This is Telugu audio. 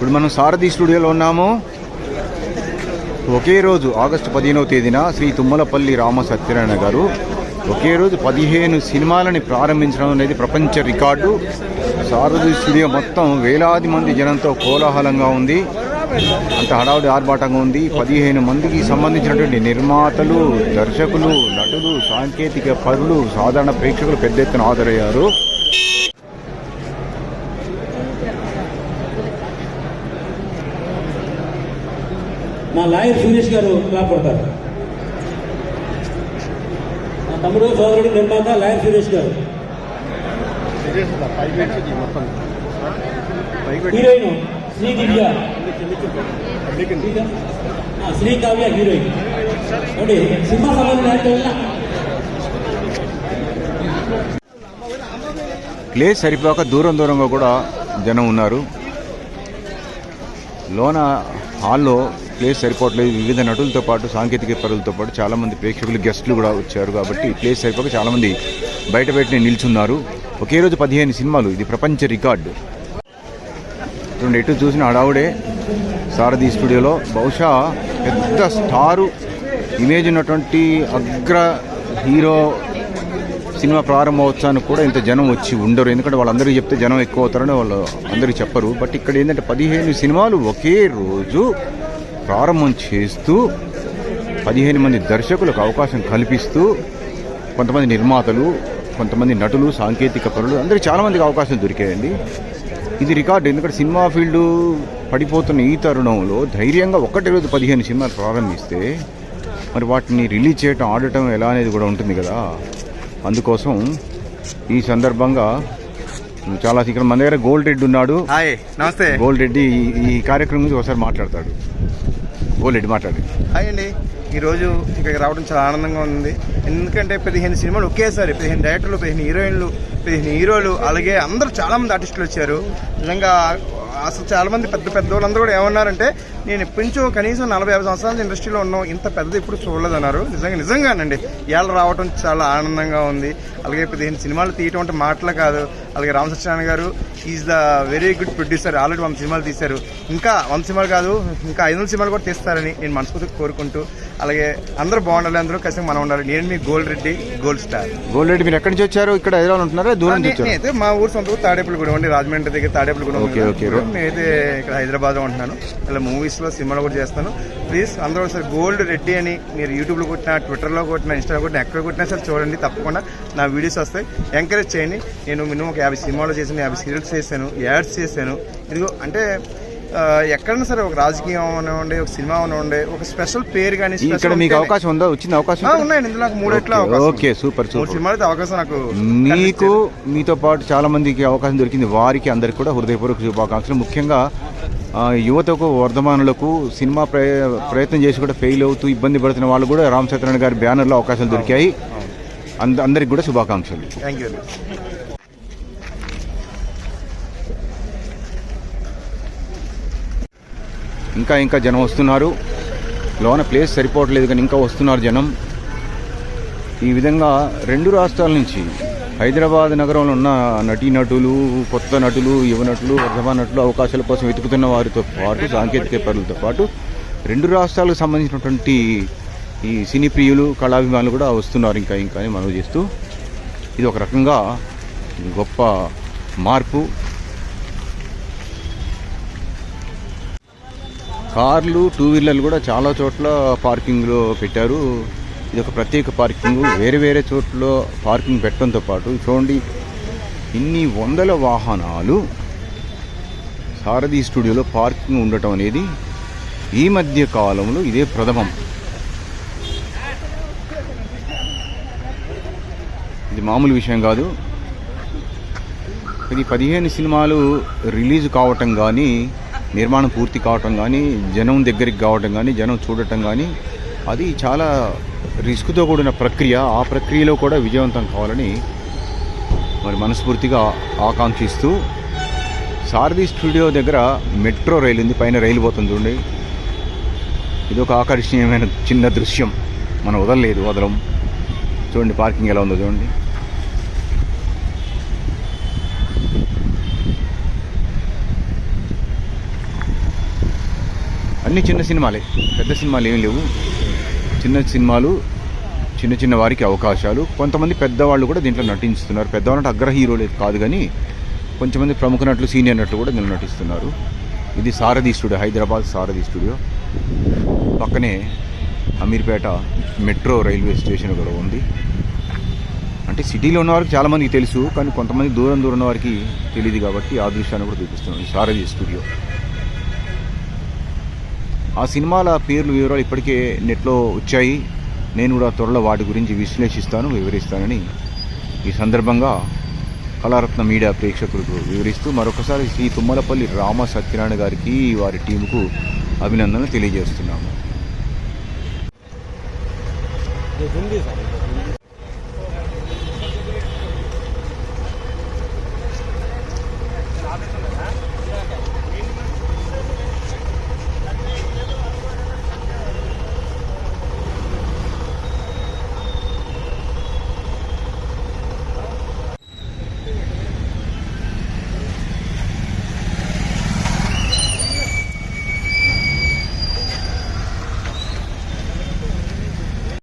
ఇప్పుడు మనం సారథి స్టూడియోలో ఉన్నాము. ఒకే రోజు ఆగస్టు పదిహేనవ తేదీన శ్రీ తుమ్మలపల్లి రామ సత్యనారాయణ గారు ఒకే రోజు పదిహేను సినిమాలని ప్రారంభించడం అనేది ప్రపంచ రికార్డు. సారథి స్టూడియో మొత్తం వేలాది మంది జనంతో కోలాహలంగా ఉంది. అంత హడావుడి ఆర్భాటంగా ఉంది. పదిహేను మందికి సంబంధించినటువంటి నిర్మాతలు దర్శకులు నటులు సాంకేతిక పరులు సాధారణ ప్రేక్షకులు పెద్ద ఎత్తున హాజరయ్యారు. మా లాయర్ సురేష్ గారు క్లాప్ మా తమ్ముడు సోదరుడు నిర్మాత లాయర్ సురేష్ గారు. హీరోయిన్ శ్రీ దివ్య. శ్రీ కావ్య హీరోయిన్. ఒకటి సినిమా సంబంధం ప్లేస్ సరిపోక దూరం దూరంగా కూడా జనం ఉన్నారు. లోన హాల్లో ప్లేస్ సరిపోవట్లేదు. వివిధ నటులతో పాటు సాంకేతిక పరులతో పాటు చాలామంది ప్రేక్షకులు గెస్టులు కూడా వచ్చారు కాబట్టి ప్లేస్ సరిపోక చాలామంది బయట బయటనే నిల్చున్నారు. ఒకే రోజు పదిహేను సినిమాలు ఇది ప్రపంచ రికార్డు. రెండు ఎటు చూసిన హడావుడే సారథి స్టూడియోలో. బహుశా పెద్ద స్టారు ఇమేజ్ ఉన్నటువంటి అగ్ర హీరో సినిమా ప్రారంభోత్సవానికి కూడా ఇంత జనం వచ్చి ఉండరు. ఎందుకంటే వాళ్ళందరికీ చెప్తే జనం ఎక్కువ అవుతారని వాళ్ళు అందరికీ చెప్పరు. బట్ ఇక్కడ ఏంటంటే పదిహేను సినిమాలు ఒకే రోజు ప్రారంభం చేస్తూ పదిహేను మంది దర్శకులకు అవకాశం కల్పిస్తూ కొంతమంది నిర్మాతలు కొంతమంది నటులు సాంకేతిక పనులు అందరికీ చాలామందికి అవకాశాలు దొరికాయండి. ఇది రికార్డు. ఎందుకంటే సినిమా ఫీల్డ్ పడిపోతున్న ఈ తరుణంలో ధైర్యంగా ఒకటి రోజు పదిహేను సినిమాలు ప్రారంభిస్తే మరి వాటిని రిలీజ్ చేయటం ఆడటం ఎలా అనేది కూడా ఉంటుంది కదా. అందుకోసం ఈ సందర్భంగా చాలా ఇక్కడ మన దగ్గర గోల్డ్ రెడ్డి ఉన్నాడు. నమస్తే. గోల్డ్ రెడ్డి ఈ- ఈ కార్యక్రమం గురించి ఒకసారి మాట్లాడతాడు. గోల్డ్ రెడ్డి మాట్లాడి. హాయ్ అండి. ఈరోజు ఇక్కడికి రావడం చాలా ఆనందంగా ఉంది. ఎందుకంటే పదిహేను సినిమాలు ఒకేసారి పదిహేను డైరెక్టర్లు పదిహేను హీరోయిన్లు పదిహేను హీరోలు అలాగే అందరూ చాలామంది ఆర్టిస్టులు వచ్చారు. నిజంగా అసలు చాలా మంది పెద్ద పెద్ద వాళ్ళందరూ కూడా ఏమన్నారంటే నేను ఎప్పటి కనీసం నలభై యాభై సంవత్సరాల ఇండస్ట్రీలో ఉన్నాం. ఇంత పెద్దది ఇప్పుడు చూడలేదన్నారు. నిజంగా నిజంగానండి. ఇవాళ రావడం చాలా ఆనందంగా ఉంది. అలాగే పదిహేను సినిమాలు తీయటం అంటే మాటలు కాదు. అలాగే రామ సత్యనారాయణ గారు is the very good producer already వంద సినిమాలు తీశారు. ఇంకా వంద సినిమాలు కాదు ఇంకా ఐదు వందల సినిమాలు కూడా తీస్తారని నేను మనస్ఫూర్తిగా కోరుకుంటూ అలాగే అందరూ బాగుండాలి అందరూ కలిసి మనం ఉండాలి. నేను మీ gold Reddy gold star. Gold Reddy మీరు ఎక్కడి నుంచి వచ్చారు? ఇక్కడ హైదరాబాద్ ఉంటున్నారా? దూరం నేనైతే మా ఊరు సొంత ఊరు తాడేపల్లిగూడెం అండి రాజమండ్రి దగ్గర తాడేపల్లిగూడెం ఓకే, ఓకే. నేనైతే ఇక్కడ హైదరాబాద్లో ఉంటున్నాను. ఇలా మూవీస్లో సినిమాలు కూడా చేస్తాను. ప్లీజ్ అందరూ ఒకసారి గోల్డ్ రెడ్డి అని మీరు యూట్యూబ్లో కొట్టినా ట్విట్టర్లో కొట్టినా ఇన్స్టాలో కొట్టినా ఎక్కడ కొట్టినా సరే చూడండి తప్పకుండా నా వీడియోస్ వస్తాయి. ఎంకరేజ్ చేయండి. నేను మినిమం ఒక యాభై సినిమాలు చేశాను యాభై సీరియల్స్ చేశాను యాడ్స్ చేశాను. ఇదిగో అంటే ఎక్కడైనా సరే ఒక రాజకీయం అవనివ్వండి ఒక సినిమా అవనివ్వండి ఒక స్పెషల్ పేరు కానీ ఇక్కడ మీకు అవకాశం ఉందా? వచ్చింది అవకాశం? ఉన్నాయండి ఇందులో నాకు మూడేట్ల ఓకే, సూపర్ సూపర్. సినిమాలు అయితే అవకాశం నాకు మీకు మీతో పాటు చాలా మందికి అవకాశం దొరికింది. వారికి అందరికి కూడా హృదయపూర్వక శుభాకాంక్షలు. ముఖ్యంగా యువతకు వర్ధమానులకు సినిమా ప్రయ- ప్రయత్నం చేసి కూడా ఫెయిల్ అవుతూ ఇబ్బంది పడుతున్న వాళ్ళు కూడా రామ్ సత్యనారాయణ గారి బ్యానర్లో అవకాశాలు దొరికాయి. అంద అందరికి కూడా శుభాకాంక్షలు. థ్యాంక్ యూ ఇంకా ఇంకా జనం వస్తున్నారు. లోన ప్లేస్ సరిపోవట్లేదు కానీ ఇంకా వస్తున్నారు జనం. ఈ విధంగా రెండు రాష్ట్రాల నుంచి హైదరాబాద్ నగరంలో ఉన్న నటీనటులు కొత్త నటులు యువ నటులు వర్ధమా నటులు అవకాశాల కోసం వెతుకుతున్న వారితో పాటు సాంకేతిక పరులతో పాటు రెండు రాష్ట్రాలకు సంబంధించినటువంటి ఈ సినీ ప్రియులు కళాభిమానులు కూడా వస్తున్నారు ఇంకా ఇంకా అని మనవి చేస్తూ. ఇది ఒక రకంగా గొప్ప మార్పు. కార్లు టూ వీలర్లు కూడా చాలా చోట్ల పార్కింగ్లో పెట్టారు. ఇది ఒక ప్రత్యేక పార్కింగ్. వేరే వేరే చోట్ల పార్కింగ్ పెట్టడంతో పాటు చూడండి ఇన్ని వందల వాహనాలు సారథి స్టూడియోలో పార్కింగ్ ఉండటం అనేది ఈ మధ్య కాలంలో ఇదే ప్రథమం. ఇది మామూలు విషయం కాదు. ఇది పదిహేను సినిమాలు రిలీజ్ కావటం కానీ నిర్మాణం పూర్తి కావటం కానీ జనం దగ్గరికి కావటం కానీ జనం చూడటం కానీ అది చాలా రిస్క్తో కూడిన ప్రక్రియ. ఆ ప్రక్రియలో కూడా విజయవంతం కావాలని మరి మనస్ఫూర్తిగా ఆకాంక్షిస్తూ సారథి స్టూడియో దగ్గర మెట్రో రైలు ఉంది. పైన రైలు పోతుంది చూడండి. ఇది ఒక ఆకర్షణీయమైన చిన్న దృశ్యం. మనం వదలలేదు వదలం. చూడండి పార్కింగ్ ఎలా ఉందో చూడండి. అన్ని చిన్న సినిమాలే. పెద్ద సినిమాలు ఏమీ లేవు. చిన్న సినిమాలు చిన్న చిన్న వారికి అవకాశాలు. కొంతమంది పెద్దవాళ్ళు కూడా దీంట్లో నటిస్తున్నారు పెద్దవాళ్ళు అంటే అగ్ర హీరోలు కాదు కానీ కొంతమంది ప్రముఖ నటులు సీనియర్ నటులు కూడా దీనిలో నటిస్తున్నారు. ఇది సారథి స్టూడియో హైదరాబాద్ సారథి స్టూడియో. పక్కనే అమీర్పేట మెట్రో రైల్వే స్టేషన్ కూడా ఉంది. అంటే సిటీలో ఉన్న వారికి చాలామందికి తెలుసు కానీ కొంతమంది దూరం దూరం వారికి తెలియదు కాబట్టి ఆ దృశ్యాన్ని కూడా చూపిస్తున్నాం. ఈ సారథి స్టూడియో. ఆ సినిమాల పేర్లు వివరాలు ఇప్పటికే నెట్లో వచ్చాయి. నేను కూడా త్వరలో వాటి గురించి విశ్లేషిస్తాను వివరిస్తానని ఈ సందర్భంగా కళారత్న మీడియా ప్రేక్షకులకు వివరిస్తూ మరొకసారి శ్రీ తుమ్మలపల్లి రామ సత్యనారాయణ గారికి వారి టీముకు అభినందనలు తెలియజేస్తున్నాము.